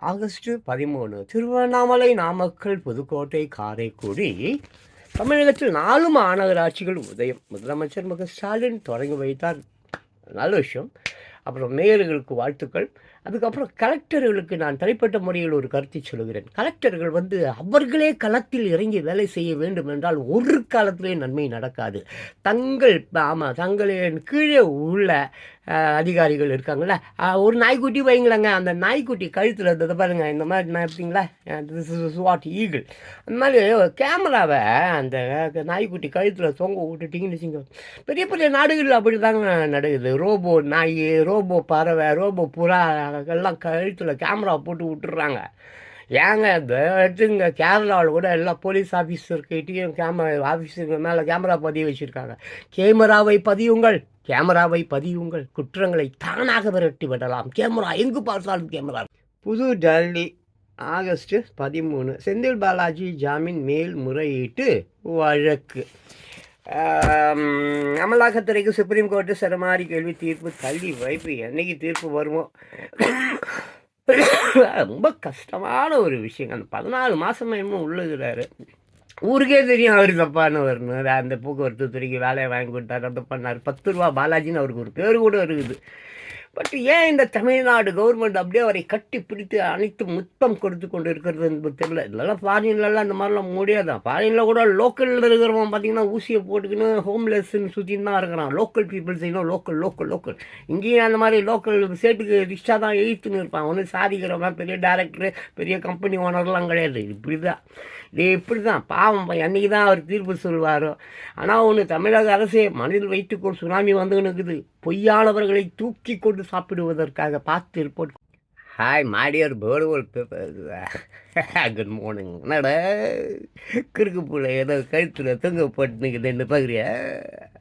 August பதிமூணு திருவண்ணாமலை நாமக்கல் புதுக்கோட்டை காரைக்குடி. தமிழகத்தில் நாலு மாநகராட்சிகள் உதயம். முதலமைச்சர் முக ஸ்டாலின் தொடங்கி வைத்தார். நல்ல விஷயம். அப்புறம் மேயர்களுக்கு வாழ்த்துக்கள். அதுக்கப்புறம் கலெக்டர்களுக்கு நான் தனிப்பட்ட முறையில் ஒரு கருத்தை சொல்கிறேன் கலெக்டர்கள் வந்து அவர்களே களத்தில் இறங்கி வேலை செய்ய வேண்டும் என்றால் ஒரு காலத்திலே நன்மை நடக்காது. தங்கள் ஆமாம் தங்களின் கீழே உள்ள அதிகாரிகள் இருக்காங்கள்ல ஒரு நாய்க்குட்டி வைங்களேங்க. அந்த நாய்க்குட்டி கழுத்தில் இருந்தது பாருங்க. இந்த மாதிரி நான் எப்படிங்களா திஸ் இஸ் வாட் ஈகிள் அந்த மாதிரி கேமராவை அந்த நாய்க்குட்டி கழுத்தில் தொங்க விட்டுட்டிங்கன்னு வச்சுங்க பெரிய பெரிய நாடுகளில் அப்படி தாங்க நடக்குது. ரோபோ நாய் ரோபோ பறவை ரோபோ புறா எல்லாம் கழுத்தில் கேமரா போட்டு விட்டுறாங்க. ஏங்க இந்த எடுத்துங்க. கேரளாவில் கூட எல்லா போலீஸ் ஆஃபீஸர்கிட்டையும் கேமரா ஆஃபீஸருங்க மேலே கேமரா பதிவு வச்சுருக்காங்க. கேமராவை பதியுங்கள். கேமராவை பதியுங்கள். குற்றங்களை தானாக விரட்டி விடலாம். கேமரா எங்கு பார்த்தாலும் கேமரா. புது டெல்லி ஆகஸ்ட் பதிமூணு. செந்தில் பாலாஜி ஜாமீன் மேல்முறையீட்டு வழக்கு. அமலாக்கத்துறைக்கு சுப்ரீம் கோர்ட்டு சரமாரி கேள்வி தீர்ப்பு தள்ளி வைப்பு. என்னைக்கு தீர்ப்பு வருமோ? ரொம்ப கஷ்டமான ஒரு விஷயம் அந்த பதினாலு மாதமா இன்னும் உள்ளுகிறாரு. ஊருக்கே தெரியும் அவர் தப்பான்னு வரணும் அந்த போக்குவரத்து துறைக்கு வேலையை வாங்கி கொடுத்தாரு அதை பண்ணார். பத்து ரூபா பாலாஜின்னு அவருக்கு ஒரு பேர் கூட இருக்குது. பட் ஏன் இந்த தமிழ்நாடு கவர்மெண்ட் அப்படியே அவரை கட்டி பிடித்து அனைத்து முத்தம் கொடுத்து கொண்டு இருக்கிறது என்பது தெரியல. இதெல்லாம் ஃபாரின்லலாம் இந்த மாதிரிலாம் முடியாதான் ஃபாரினில் கூட லோக்கலில் இருக்கிறவன் பார்த்தீங்கன்னா ஊசியை போட்டுக்கின்னு ஹோம்லெஸ்ன்னு சுற்றின்னு தான் இருக்கிறான். லோக்கல் பீப்புள்ஸ் இன்னும் லோக்கல் லோக்கல் லோக்கல் இங்கேயும் அந்த மாதிரி லோக்கல் ஸ்டேட்டுக்கு ரிக்ஷா தான் எழுத்துன்னு இருப்பான். ஒன்று சாதிக்கிறவன் பெரிய டேரக்டர் பெரிய கம்பெனி ஓனர்லாம் கிடையாது. இப்படி தான் இது இப்படி தான் பாவம் பையன். தான் அவர் தீர்ப்பு சொல்வாரோ ஆனால் ஒன்று தமிழக அரசே மனதில் வைத்துக்கொள் சுனாமி வந்துன்னு இருக்குது பொய்யானவர்களை தூக்கி கொண்டு சாப்பிடுவதற்காக பார்த்து ரிப்போர்ட் ஹாய் மாடியர் பேர்டு பேப்பர் குட் மார்னிங் என்னடா? கிறுக்கு பிள்ளை ஏதோ கழுத்தில் தொங்க போட்டுனுக்குதுன்னு பார்க்குறியா?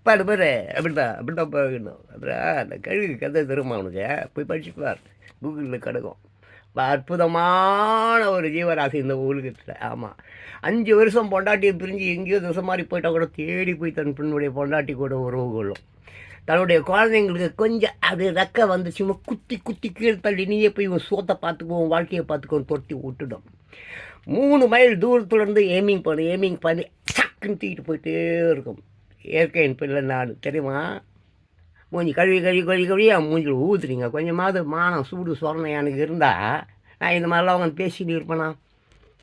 பாடு பாரு. அப்படிதான் அப்படிதான் பார்க்கணும். அப்புறம் அந்த கழுகு கதை திரும்ப உனக்கு? போய் படிச்சு பார் கூகுளில் கிடக்கும். அற்புதமான ஒரு ஜீவராசி இந்த உலகத்தில் ஆமாம் அஞ்சு வருஷம் பொண்டாட்டியை பிரிஞ்சு எங்கேயோ திசை மாதிரி போயிட்டால் கூட தேடி போய் தன் பெண்ணுடைய பொண்டாட்டி கூட உறவு கொள்ளும். தன்னுடைய குழந்தைங்களுக்கு கொஞ்சம் அது ரெக்க வந்துச்சுமா குத்தி குத்தி கீழே தள்ளி நீயே போய் இவன் சோத்தை பார்த்துக்குவோம் வாழ்க்கையை பார்த்துக்குவோம் தொட்டி விட்டுடும். மூணு மைல் தூரத்துலேருந்து ஏமிங் பண்ணு ஏமிங் பண்ணி சக்குன்னு தூக்கிட்டு போயிட்டே இருக்கும். இயற்கையின் பிள்ளை நான் தெரியுமா? மூஞ்சி கழுவி கழுவி கழுவி கழுவி என் மூஞ்சில் ஊற்றுறீங்க கொஞ்சமாவது மானம் சூடு சொரணை எனக்கு இருந்தால் நான் இந்த மாதிரிலாம் அவங்க பேசிட்டு இருப்பேனா?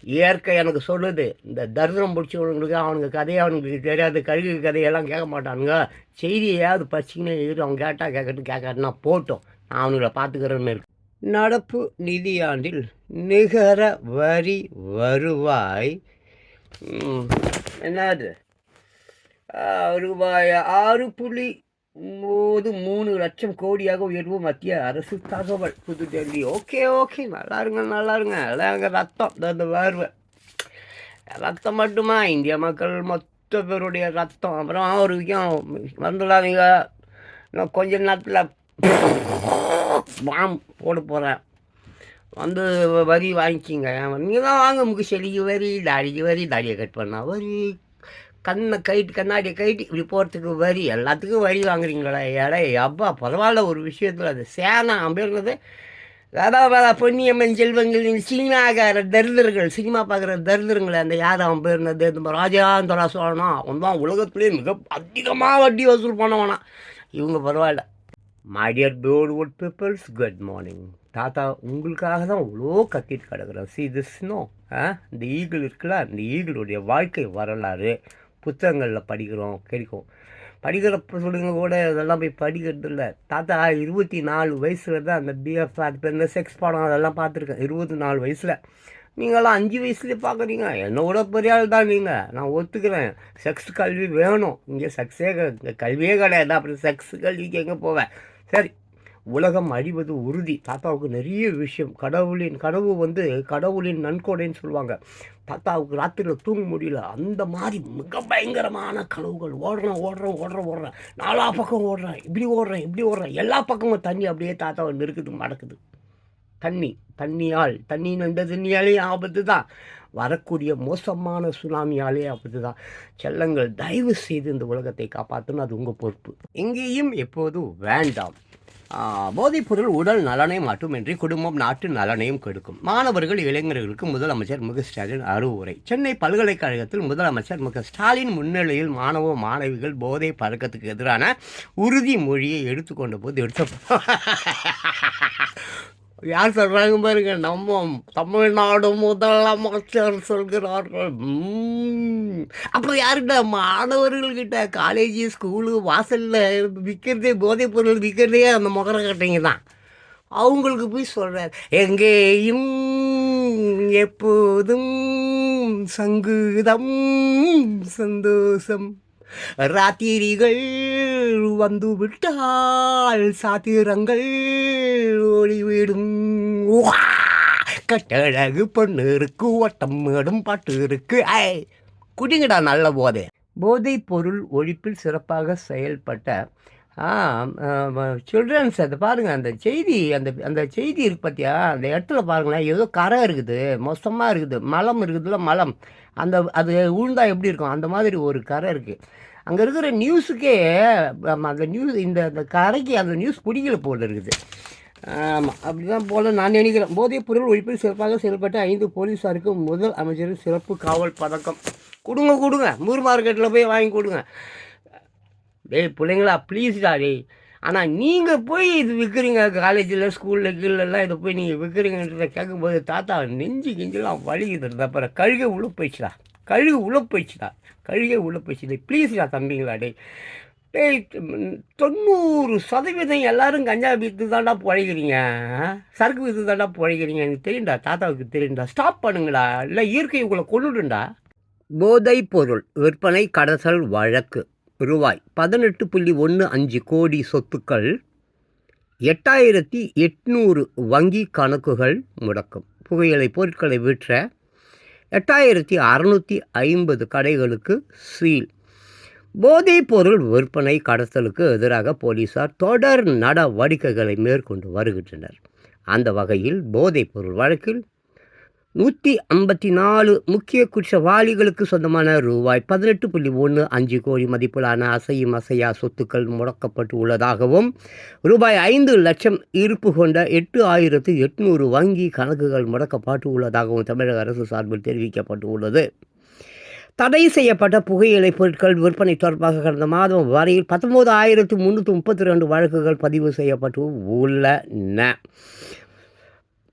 இயற்கை எனக்கு சொல்லுது. இந்த தரிசனம் பிடிச்சவனுங்களுக்கு அவனுக்கு கதையை அவனுக்கு தெரியாது கழுகு கதையெல்லாம் கேட்க மாட்டானுங்க. செய்தியாவது பச்சிங்கன்னு இரு அவன் கேட்டால் கேட்கட்டும் கேட்காட்டுனா போட்டோம். நான் அவனுங்களை பார்த்துக்கிறேன்னு இருக்கு நடப்பு நிதியாண்டில் நிகர வரி வருவாய் என்னது? ரூபாய் ஆறு புள்ளி ஒன்பது மூணு லட்சம் கோடியாக உயர்வு மத்திய அரசு தகவல். புதுடெல்லி ஓகே ஓகே. நல்லா இருங்க நல்லா இருங்க. எல்லாம் எங்க ரத்தம். இந்த இந்த வேர்வை ரத்தம் மட்டுமா? இந்திய மக்கள் மொத்த பேருடைய ரத்தம். அப்புறம் ஒரு விஷயம் வந்துடாதீங்க. இன்னும் கொஞ்ச நேரத்தில் பாம் போட போகிறேன் வந்து வரி வாங்கிக்கிங்க. நீங்கள் தான் வாங்க. முக்கு செடிக்கு வரி தாடிக்கு வரி தாடியை கட் பண்ணால் வரி. கண்ணை கைட்டு கண்ணாடியை கைட்டு இப்படி போகிறதுக்கு வரி எல்லாத்துக்கும் வரி வாங்குறீங்களா எடை அப்பா பரவாயில்ல ஒரு விஷயத்தில் அது சேனா அப்படின்றது வேதா வேலை பொன்னியம்மன் செல்வங்களின் சினிமாக்கார தரிதர்கள் சினிமா பார்க்குற தரிதருங்களை அந்த யார் அவன் பேர் இந்த ராஜாந்தரா சோழனா? அவன் தான் உலகத்துலேயே மிக அதிகமாக வட்டி வசூல் பண்ணவனா. இவங்க பரவாயில்ல. My dear beautiful peoples good morning தாத்தா உங்களுக்காக தான் அவ்வளோ கத்திட்டு கிடக்குறேன். சி திஸ் நோ இந்த ஈகிள் இருக்குல்ல அந்த ஈகிளுடைய வாழ்க்கை வரலாறு. புத்தகங்களில் படிக்கிறோம் கிடைக்கும் படிக்கிற சொல்லுங்க கூட இதெல்லாம் போய் படிக்கிறது இல்லை. தாத்தா இருபத்தி நாலு வயசில் தான் அந்த பிஎஃப் அது பேர் இந்த செக்ஸ் படம் அதெல்லாம் பார்த்துருக்கேன். இருபத்தி நாலு வயசில். நீங்களாம் அஞ்சு வயசுலேயே பார்க்குறீங்க. என்னோட பெரிய ஆள் தான் நீங்கள் நான் ஒத்துக்கிறேன். செக்ஸ் கல்வி வேணும். இங்கே செக்ஸே இங்கே கல்வியே கிடையாது. அப்புறம் செக்ஸ் கல்விக்கு எங்கே போவேன் சரி. உலகம் அழிவது உறுதி. தாத்தாவுக்கு நிறைய விஷயம். கடவுளின் கனவு வந்து கடவுளின் நன்கொடைன்னு சொல்லுவாங்க. தாத்தாவுக்கு ராத்திரியில் தூங்க முடியல. அந்த மாதிரி மிக பயங்கரமான கனவுகள். ஓடுறேன் ஓடுறேன் ஓடுறேன் ஓடுறேன். நாலா பக்கம் ஓடுறேன் இப்படி ஓடுறேன் இப்படி ஓடுறேன். எல்லா பக்கமும் தண்ணி அப்படியே தாத்தாவை நெருக்குது மடக்குது. தண்ணி தண்ணியால். தண்ணின்னு இந்த தண்ணியாலே ஆபத்து தான். வரக்கூடிய மோசமான சுனாமியாலே ஆபத்து தான். செல்லங்கள் தயவு செய்து இந்த உலகத்தை காப்பாற்றணும். அது உங்கள் பொறுப்பு. எங்கேயும் எப்போதும் வேண்டாம். போதைப்பொருள் உடல் நலனை மட்டுமின்றி குடும்பம் நாட்டு நலனையும் கெடுக்கும். மாணவர்கள் இளைஞர்களுக்கு முதலமைச்சர் மு. ஸ்டாலின் அறிவுரை. சென்னை பல்கலைக்கழகத்தில் முதலமைச்சர் மு. ஸ்டாலின் முன்னிலையில் மாணவ மாணவிகள் போதை பழக்கத்துக்கு எதிரான உறுதிமொழியை எடுத்துக்கொண்ட போது எடுத்த யார் சொல்கிறாங்க பாருங்க நம்ம தமிழ்நாடு முதலமைச்சர் சொல்கிறார்கள். ம். அப்புறம் யாருக்கிட்ட மாணவர்கள்கிட்ட காலேஜு ஸ்கூலு வாசலில் விற்கிறதே போதைப் பொருள் விற்கிறதே அந்த முகர கட்டைங்க தான். அவங்களுக்கு போய் சொல்கிறார் எங்கேயும் எப்போதும் சங்குதம் சந்தோஷம் ராத்திரிகள் வந்து விட்டால் சாத்திரங்கள் ஓடிவிடும் கட்டழகு பொண்ணு இருக்கு ஓட்டம் மேடும் பாட்டு இருக்கு ஐ குடிங்கடா நல்ல போதை. போதைப் பொருள் ஒழிப்பில் சிறப்பாக செயல்பட்ட சில்ட்ரன்ஸ் அதை பாருங்கள் அந்த செய்தி அந்த அந்த செய்தி இருக்கு பார்த்தியா அந்த இடத்துல பாருங்களேன் ஏதோ கரை இருக்குது மோசமாக இருக்குது மலம் இருக்குதுல்ல மலம். அந்த அது உழுந்தா எப்படி இருக்கும்? அந்த மாதிரி ஒரு கரை இருக்குது அங்கே இருக்கிற நியூஸுக்கே அந்த நியூஸ் இந்த அந்த கரைக்கு அந்த நியூஸ் பிடிக்கல போல் இருக்குது. ஆமாம் அப்படி தான் போல நான் நினைக்கிறேன். போதைப் பொருள் ஒழிப்பில் சிறப்பாக செயல்பட்ட ஐந்து போலீஸாருக்கு முதல் அமைச்சரும் சிறப்பு காவல் பதக்கம். கொடுங்க கொடுங்க. மூர் மார்க்கெட்டில் போய் வாங்கி கொடுங்க. டேய் பிள்ளைங்களா ப்ளீஸ்டா டேய். ஆனால் நீங்கள் போய் இது விற்கிறீங்க காலேஜில் ஸ்கூலில் கீழெல்லாம் இதை போய் நீங்கள் விற்கிறீங்கன்றத கேட்கும்போது தாத்தா நெஞ்சு கிஞ்செல்லாம் வலிக்குது. அப்புறம் கழுகை உள்ள போயிடுச்சுடா. கழுகு உள்ள போயிடுச்சுடா. கழுகை உள்ள போயிடுச்சு. ப்ளீஸ்டா தம்பிங்களா டே டேய். தொண்ணூறு சதவீதம் எல்லாரும் கஞ்சா விற்று தாண்டா பிழைக்கிறீங்க சரக்கு விற்று தாண்டா பிழைக்கிறீங்க. எனக்கு தெரியும்டா தாத்தாவுக்கு தெரியும்டா. ஸ்டாப் பண்ணுங்களா இல்லை இயற்கை உங்களை கொண்டுடுண்டா போதைப் பொருள் விற்பனை கடத்தல் வழக்கு. ரூபாய் பதினெட்டு புள்ளி ஒன்று அஞ்சு கோடி சொத்துக்கள் எட்டாயிரத்தி எட்நூறு வங்கி கணக்குகள் முடக்கம். புகையிலை பொருட்களை விற்ற எட்டாயிரத்தி அறநூற்றி ஐம்பது கடைகளுக்கு சீல். போதைப் பொருள் விற்பனை கடத்தலுக்கு எதிராக போலீசார் தொடர் நடவடிக்கைகளை மேற்கொண்டு வருகின்றனர். அந்த வகையில் போதைப் பொருள் வழக்கில் நூற்றி ஐம்பத்தி நாலு முக்கிய குற்றவாளிகளுக்கு சொந்தமான ரூபாய் பதினெட்டு புள்ளி ஒன்று அஞ்சு கோடி மதிப்பிலான அசையும் அசையா சொத்துக்கள் முடக்கப்பட்டு உள்ளதாகவும் ரூபாய் ஐந்து லட்சம் இருப்பு கொண்ட எட்டு ஆயிரத்து எட்நூறு வங்கி கணக்குகள் முடக்கப்பட்டு உள்ளதாகவும் தமிழக அரசு சார்பில் தெரிவிக்கப்பட்டு உள்ளது. தடை செய்யப்பட்ட புகையிலை பொருட்கள் விற்பனை தொடர்பாக கடந்த மாதம் வரையில் பத்தொம்போது ஆயிரத்து முந்நூற்றி முப்பத்தி ரெண்டு வழக்குகள் பதிவு செய்யப்பட்டு உள்ளன.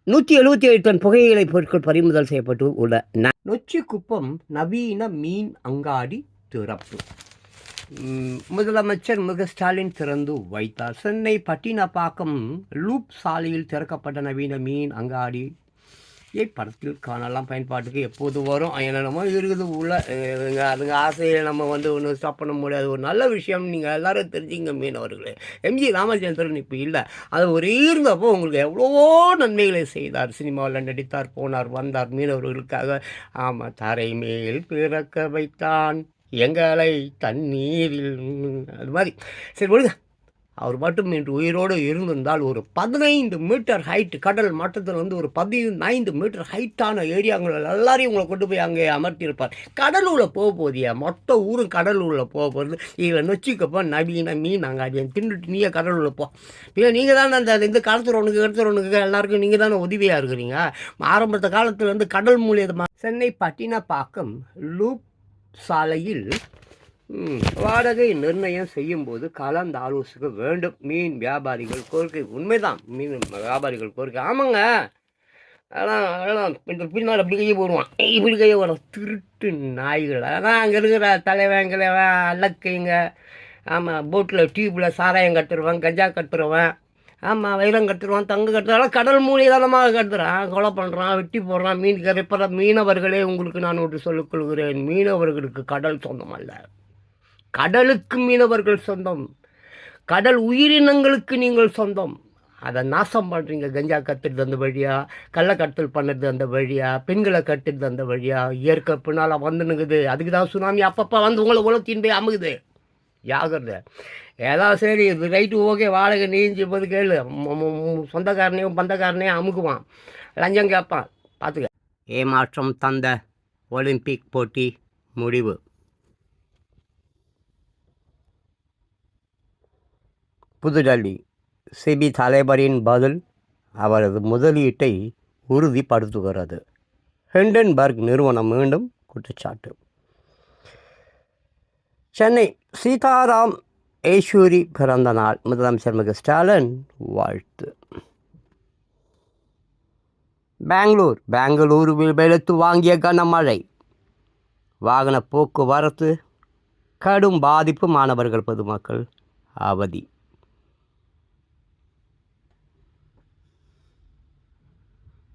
நூற்றி எழுபத்தி ஏழு டன் புகையிலை பொருட்கள் பறிமுதல் செய்யப்பட்டு உள்ளன நொச்சிக்குப்பம் நவீன மீன் அங்காடி திறப்பு. முதலமைச்சர் முக ஸ்டாலின் திறந்து வைத்தார். சென்னை பட்டினப்பாக்கம் லூப் சாலையில் திறக்கப்பட்ட நவீன மீன் அங்காடி ஏ படத்தில் காணலாம் பயன்பாட்டுக்கு எப்போது வரும் என்னென்னமோ இருக்குது உள்ள அதுங்க அதுங்க ஆசையை நம்ம வந்து ஒன்றும் ஸ்டாப் பண்ண முடியாது. ஒரு நல்ல விஷயம் நீங்கள் எல்லாரும் தெரிஞ்சுங்க மீனவர்களே. எம்ஜி ராமச்சந்திரன் இப்போ இல்லை. அது ஒரு இருந்தப்போ உங்களுக்கு எவ்வளவோ நன்மைகளை செய்தார். சினிமாவில் நடித்தார் போனார் வந்தார் மீனவர்களுக்காக. ஆமாம் தரை மேல் பிறக்க வைத்தான் எங்களை தண்ணீரில் அது மாதிரி. சரி ஒழுங்க. அவர் மட்டும் இன்று உயிரோடு இருந்திருந்தால் ஒரு பதினைந்து மீட்டர் ஹைட் கடல் மட்டத்தில் வந்து ஒரு பதினைந்து மீட்டர் ஹைட்டான ஏரியாங்கள் எல்லாரையும் உங்களை கொண்டு போய் அங்கே அமர்த்தியிருப்பார். கடலூரில் போக போதியா மொத்த ஊரும் கடலூரில் போக போகிறது இவன் நொச்சிக்கப்போ நவீன மீன் நாங்கள் அங்கே தின்னுட்டு நீயே கடலூரில் போ. இல்லை நீங்கள் தானே அந்த இந்த கடத்துறவனுக்கு கடத்துறவனுக்கு எல்லாருக்கும் நீங்கள் தானே உதவியாக இருக்கிறீங்க? ஆரம்பத்த காலத்தில் வந்து கடல் மூலியமாக சென்னை பட்டினப்பாக்கம் லூப் சாலையில் வாடகை நிர்ணயம் செய்யும்போது கலந்து ஆலோசிக்க வேண்டும். மீன் வியாபாரிகள் கோரிக்கை உண்மைதான். மீன் வியாபாரிகள் கோரிக்கை. ஆமாங்க. அதெல்லாம் அதெல்லாம் இந்த பின்னால் அப்படி கையை போடுவான். இப்படி கையை வர திருட்டு நாய்கள். அதான் அங்கே இருக்கிற தலைவன் கிழவன் அல்லக்கைங்க ஆமாம் போட்டில் டியூப்பில் சாராயம் கட்டுருவான் கஞ்சா கட்டுருவான் ஆமாம் வைரம் கட்டுருவான் தங்க கட்டுறான் கடல் மூலியதனமாக கட்டுறான். கொலை பண்ணுறான் வெட்டி போடுறான். மீன் கரைப்பற மீனவர்களே உங்களுக்கு நான் ஒன்று சொல்லிக் கொள்கிறேன். மீனவர்களுக்கு கடல் சொந்தம் கடலுக்கு மீனவர்கள் சொந்தம். கடல் உயிரினங்களுக்கு நீங்கள் சொந்தம். அதை நாசம் பண்ணுறீங்க கஞ்சா கட்டுறது அந்த வழியா கள்ளக்கட்டல் பண்ணுறது அந்த வழியா பெண்களை கட்டுறது அந்த வழியாக இயற்கை பின்னால் வந்துனுங்குது அதுக்கு தான் சுனாமி அப்பப்போ வந்து உங்களை உலகத்தின் போய் அமுகுது. யாகிறது ஏதாவது சரி இது ரைட்டு ஓகே வாடகை நீஞ்சி போது கேளு. சொந்தக்காரனையும் பந்தக்காரனையும் அமுக்குவான். லஞ்சம் கேட்பான். பார்த்துக்க ஏமாற்றம் தந்த ஒலிம்பிக் போட்டி முடிவு. புதுடெல்லி. சிபி தலைவரின் பதில் அவரது முதலீட்டை உறுதிப்படுத்துகிறது. ஹெண்டன்பர்க் நிறுவனம் மீண்டும் குற்றச்சாட்டு. சென்னை சீதாராம் ஏஸ்வரி பிறந்த நாள். முதலமைச்சர் மு ஸ்டாலின் வாழ்த்து. பெங்களூர் பெங்களூருவில் வெளுத்து வாங்கிய கனமழை. வாகன போக்குவரத்து கடும் பாதிப்பு. மாணவர்கள் பொதுமக்கள் அவதி.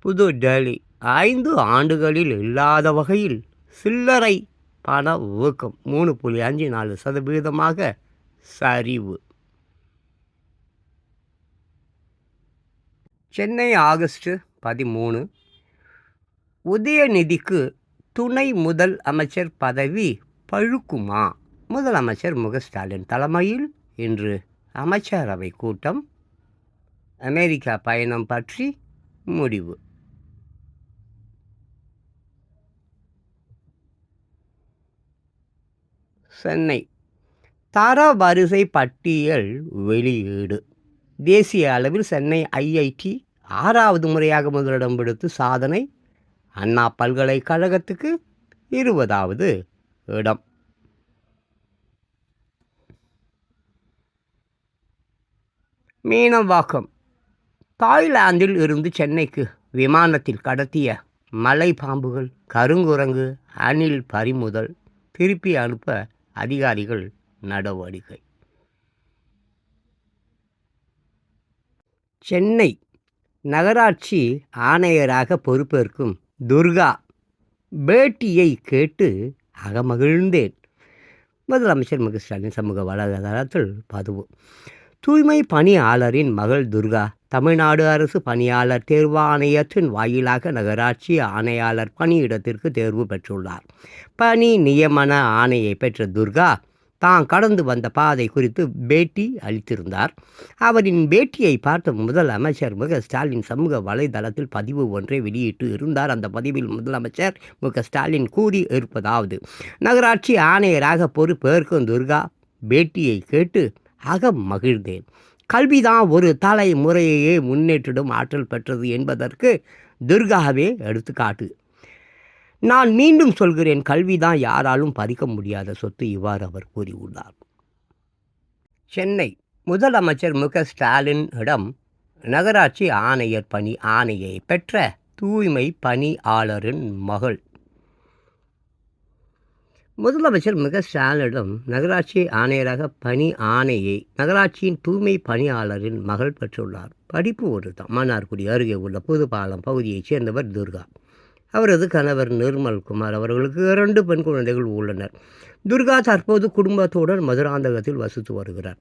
புது டெல்லி ஐந்து ஆண்டுகளில் இல்லாத வகையில் சில்லறை பண ஊக்கம் மூணு புள்ளி அஞ்சு நாலு சதவீதமாக சரிவு. சென்னை ஆகஸ்ட் பதிமூணு. உதயநிதிக்கு துணை முதல் அமைச்சர் பதவி பழுக்குமா? முதலமைச்சர் முக ஸ்டாலின் தலைமையில் இன்று அமைச்சரவை கூட்டம். அமெரிக்கா பயணம் பற்றி முடிவு. சென்னை. தரவரிசை பட்டியல் வெளியீடு. தேசிய அளவில் சென்னை ஐஐடி ஆறாவது முறையாக முதலிடம் பிடித்து சாதனை. அண்ணா பல்கலைக்கழகத்துக்கு இருபதாவது இடம். மீனவாக்கம் தாய்லாந்தில் இருந்து சென்னைக்கு விமானத்தில் கடத்திய மலை பாம்புகள் கருங்குரங்கு அணில் பறிமுதல் திருப்பி அனுப்ப அதிகாரிகள் நடவடிக்கை. சென்னை நகராட்சி ஆணையராக பொறுப்பேற்கும் துர்கா பேட்டியை கேட்டு அகமகிழ்ந்தேன். முதலமைச்சர் மு ஸ்டாலின் சமூக வலைதளத்தில் பதிவு. தூய்மை பணியாளரின் மகள் துர்கா தமிழ்நாடு அரசு பணியாளர் தேர்வாணையத்தின் வாயிலாக நகராட்சி ஆணையாளர் பணியிடத்திற்கு தேர்வு பெற்றுள்ளார். பணி நியமன ஆணையை பெற்ற துர்கா தான் கடந்து வந்த பாதை குறித்து பேட்டி அளித்திருந்தார். அவரின் பேட்டியை பார்த்த முதலமைச்சர் முக மு ஸ்டாலின் சமூக வலைதளத்தில் பதிவு ஒன்றை வெளியிட்டு இருந்தார். அந்த பதிவில் முதலமைச்சர் மு. ஸ்டாலின் கூறி இருப்பதாவது நகராட்சி ஆணையராக பொறுப்பேற்கும் துர்கா பேட்டியை கேட்டு அகம் மகிழ்ந்தேன். கல்விதான் ஒரு தலைமுறையையே முன்னேற்றிடும் ஆற்றல் பெற்றது என்பதற்கு துர்காவே எடுத்துக்காட்டு. நான் மீண்டும் சொல்கிறேன் கல்விதான் யாராலும் பறிக்க முடியாத சொத்து இவ்வாறு அவர் கூறியுள்ளார். சென்னை முதலமைச்சர் மு. க. ஸ்டாலினிடம் நகராட்சி ஆணையர் பணி ஆணையை பெற்ற தூய்மை பணியாளரின் மகள் முதலமைச்சர் மிக ஸ்டாலினிடம் நகராட்சி ஆணையராக பணி ஆணையை நகராட்சியின் தூய்மை பணியாளரின் மகள் பெற்றுள்ளார். படிப்பு ஒரு தான் மன்னார்குடி அருகே உள்ள புதுப்பாலம் பகுதியைச் சேர்ந்தவர் துர்கா. அவரது கணவர் நிர்மல் குமார் அவர்களுக்கு இரண்டு பெண் குழந்தைகள் உள்ளனர். துர்கா தற்போது குடும்பத்துடன் மதுராந்தகத்தில் வசித்து வருகிறார்.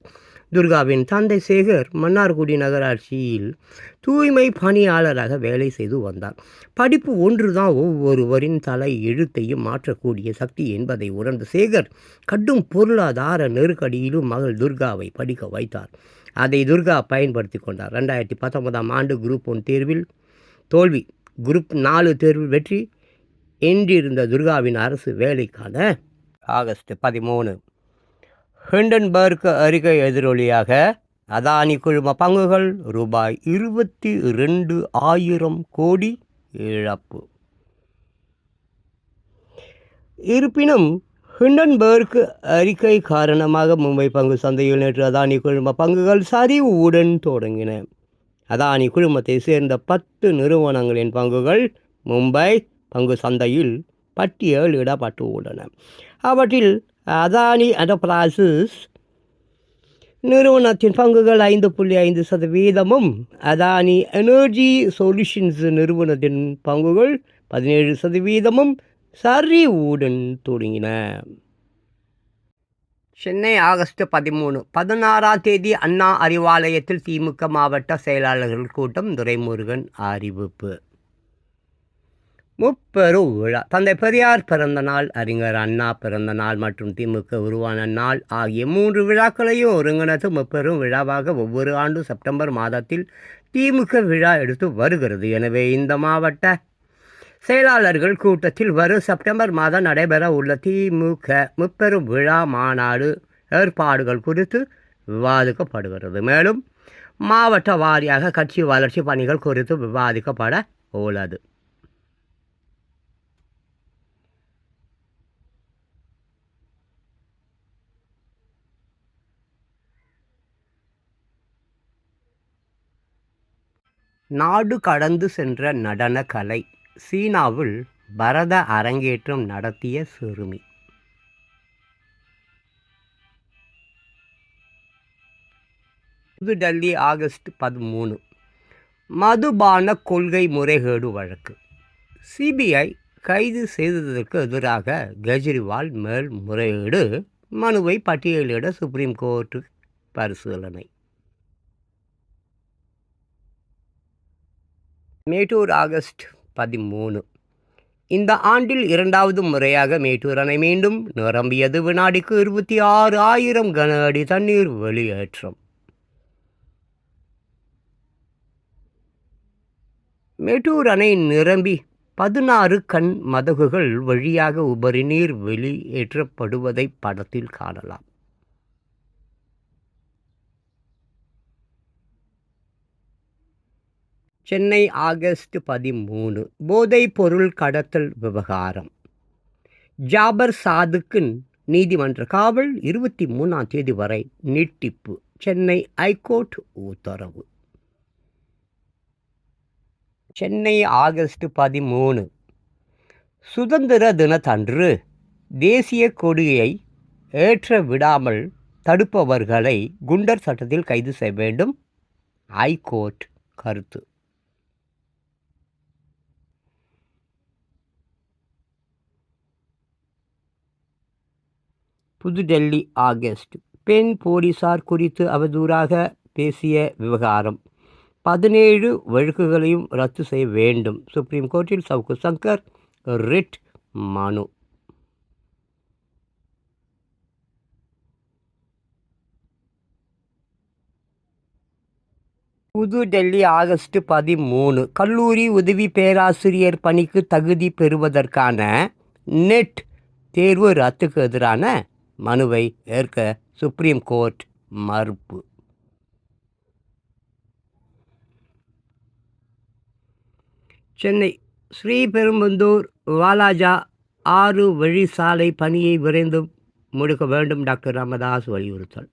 துர்காவின் தந்தை சேகர் மன்னார்குடி நகராட்சியில் தூய்மை பணியாளராக வேலை செய்து வந்தார். படிப்பு ஒன்றுதான் ஒவ்வொருவரின் தலை எழுத்தையும் மாற்றக்கூடிய சக்தி என்பதை உணர்ந்த சேகர் கடும் பொருளாதார நெருக்கடியிலும் மகள் துர்காவை படிக்க வைத்தார். அதை துர்கா பயன்படுத்தி கொண்டார். ரெண்டாயிரத்தி பத்தொன்பதாம் ஆண்டு குரூப் ஒன் தேர்வில் தோல்வி குரூப் நாலு தேர்வில் வெற்றி என்றிருந்த துர்காவின் அரசு வேலைக்கான ஆகஸ்ட் பதிமூணு. ஹிண்டன்பர்க் அருகே எதிரொலியாக அதானி குழும பங்குகள் ரூபாய் இருபத்தி ரெண்டு ஆயிரம் கோடி இழப்பு. இருப்பினும் ஹிண்டன்பர்க் அறிக்கை காரணமாக மும்பை பங்கு சந்தையில் நேற்று அதானி குழும பங்குகள் சரிவுடன் தொடங்கின. அதானி குழுமத்தை சேர்ந்த பத்து நிறுவனங்களின் பங்குகள் மும்பை பங்கு சந்தையில் பட்டியலிடப்பட்டு உள்ளன அவற்றில் அதானி என்டர்பிரைசஸ் நிறுவனத்தின் பங்குகள் ஐந்து புள்ளி ஐந்து சதவீதமும் அதானி எனர்ஜி சொல்யூஷன்ஸ் நிறுவனத்தின் பங்குகள் பதினேழு சதவீதமும் சரிவுடன் தொடங்கின. சென்னை ஆகஸ்ட் பதிமூணு பதினாறாம் தேதி அண்ணா அறிவாலயத்தில் திமுக மாவட்ட செயலாளர்கள் கூட்டம் துரைமுருகன் அறிவிப்பு. முப்பெரும் விழா தந்தை பெரியார் பிறந்த நாள் அறிஞர் அண்ணா பிறந்த நாள் மற்றும் திமுக உருவான நாள் ஆகிய மூன்று விழாக்களையும் ஒருங்கிணைத்து முப்பெரும் விழாவாக ஒவ்வொரு ஆண்டும் செப்டம்பர் மாதத்தில் திமுக விழா எடுத்து வருகிறது. எனவே இந்த மாவட்ட செயலாளர்கள் கூட்டத்தில் வரும் செப்டம்பர் மாதம் நடைபெற உள்ள திமுக முப்பெரும் விழா மாநாடு ஏற்பாடுகள் குறித்து விவாதிக்கப்படுகிறது. மேலும் மாவட்ட வாரியாக கட்சி வளர்ச்சி பணிகள் குறித்து விவாதிக்கப்பட உள்ளது. நாடு கடந்து சென்ற நடன கலை. சீனாவில் பரத அரங்கேற்றம் நடத்திய சிறுமி. புதுடெல்லி ஆகஸ்ட் பதிமூணு. மதுபான கொள்கை முறைகேடு வழக்கு. சிபிஐ கைது செய்ததற்கு எதிராக கெஜ்ரிவால் மேல் முறையீடு மனுவை பட்டியலிட சுப்ரீம் கோர்ட்டு பரிசீலனை. மேட்டூர் ஆகஸ்ட் பதிமூணு. இந்த ஆண்டில் இரண்டாவது முறையாக மேட்டூர் அணை மீண்டும் நிரம்பியது. வினாடிக்கு இருபத்தி ஆறு ஆயிரம் கன அடி தண்ணீர் வெளியேற்றம். மேட்டூர் அணை நிரம்பி பதினாறு கண் மதகுகள் வழியாக உபரி நீர் வெளியேற்றப்படுவதை படத்தில் காணலாம். சென்னை ஆகஸ்ட் பதிமூணு போதைப் பொருள் கடத்தல் விவகாரம். ஜாபர் சாதுக்கு நீதிமன்ற காவல் இருபத்தி மூணாம் தேதி வரை நீட்டிப்பு சென்னை ஐகோர்ட் உத்தரவு. சென்னை ஆகஸ்ட் பதிமூணு சுதந்திர தினத்தன்று தேசிய கொடியை ஏற்ற விடாமல் தடுப்பவர்களை குண்டர் சட்டத்தில் கைது செய்ய வேண்டும். ஐகோர்ட் கருத்து. புதுடெல்லி ஆகஸ்ட். பெண் போலீசார் குறித்து அவதூறாக பேசிய விவகாரம். பதினேழு வழக்குகளையும் ரத்து செய்ய வேண்டும். சுப்ரீம் கோர்ட்டில் சவுக்கு சங்கர் ரிட் மனு. புதுடெல்லி ஆகஸ்ட் பதிமூணு. கல்லூரி உதவி பேராசிரியர் பணிக்கு தகுதி பெறுவதற்கான நெட் தேர்வு ரத்துக்கு எதிரான மனுவை ஏற்க சுப்ரீம் கோர்ட் மறுப்பு. சென்னை ஸ்ரீபெரும்புந்தூர் வாலாஜா ஆறு வழி சாலை பணியை விரைந்து முடுக்க வேண்டும் டாக்டர் ராமதாஸ் வலியுறுத்தல்.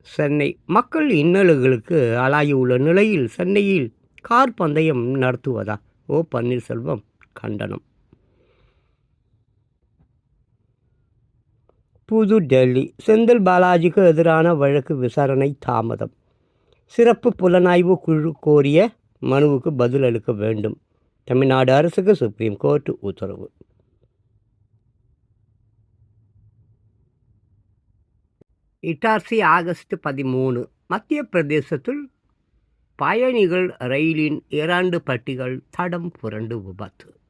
சென்னை மக்கள் இன்னல்களுக்கு ஆளாகியுள்ள நிலையில் சென்னையில் கார் பந்தயம் நடத்துவதா? ஓ பன்னீர்செல்வம் கண்டனம். புது டெல்லி செந்தில் பாலாஜிக்கு எதிரான வழக்கு விசாரணை தாமதம். சிறப்பு புலனாய்வு குழு கோரிய மனுவுக்கு பதில் அளிக்க வேண்டும். தமிழ்நாடு அரசுக்கு சுப்ரீம் கோர்ட் உத்தரவு. இட்டார்சி ஆகஸ்ட் பதிமூணு. மத்திய பிரதேசத்தில் பயணிகள் ரயிலின் இரண்டு பட்டிகள் தடம் புரண்டு விபத்து.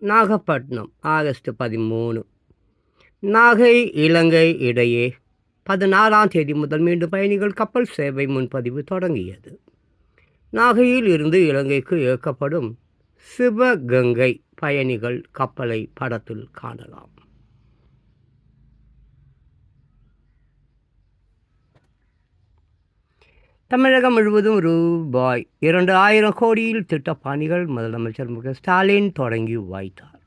நாகப்பட்டினம் ஆகஸ்ட் பதிமூணு. நாகை இலங்கை இடையே பதினாறாம் தேதி முதல் மீண்டும் பயணிகள் கப்பல் சேவை முன்பதிவு தொடங்கியது. நாகையில் இருந்து இலங்கைக்கு இயக்கப்படும் சிவகங்கை பயணிகள் கப்பலை படத்தில் காணலாம். தமிழகம் முழுவதும் ரூபாய் இரண்டு ஆயிரம் கோடியில் திட்டப்பணிகள் முதலமைச்சர் மு ஸ்டாலின் தொடங்கி வைத்தார்.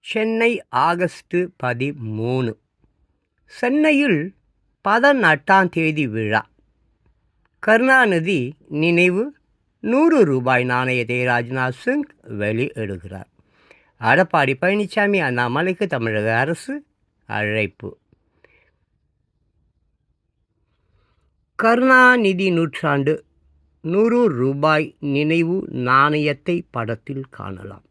சென்னை ஆகஸ்ட் பதிமூணு. சென்னையில் பதினெட்டாம் தேதி விழா. கருணாநிதி நினைவு நூறு ரூபாய் நாணயத்தை ராஜ்நாத் சிங் வெளியிடுகிறார். அடப்பாடி பழனிசாமி அண்ணாமலைக்கு தமிழக அரசு அழைப்பு. கருணாநிதி நூற்றாண்டு நூறு ரூபாய் நினைவு நாணயத்தை படத்தில் காணலாம்.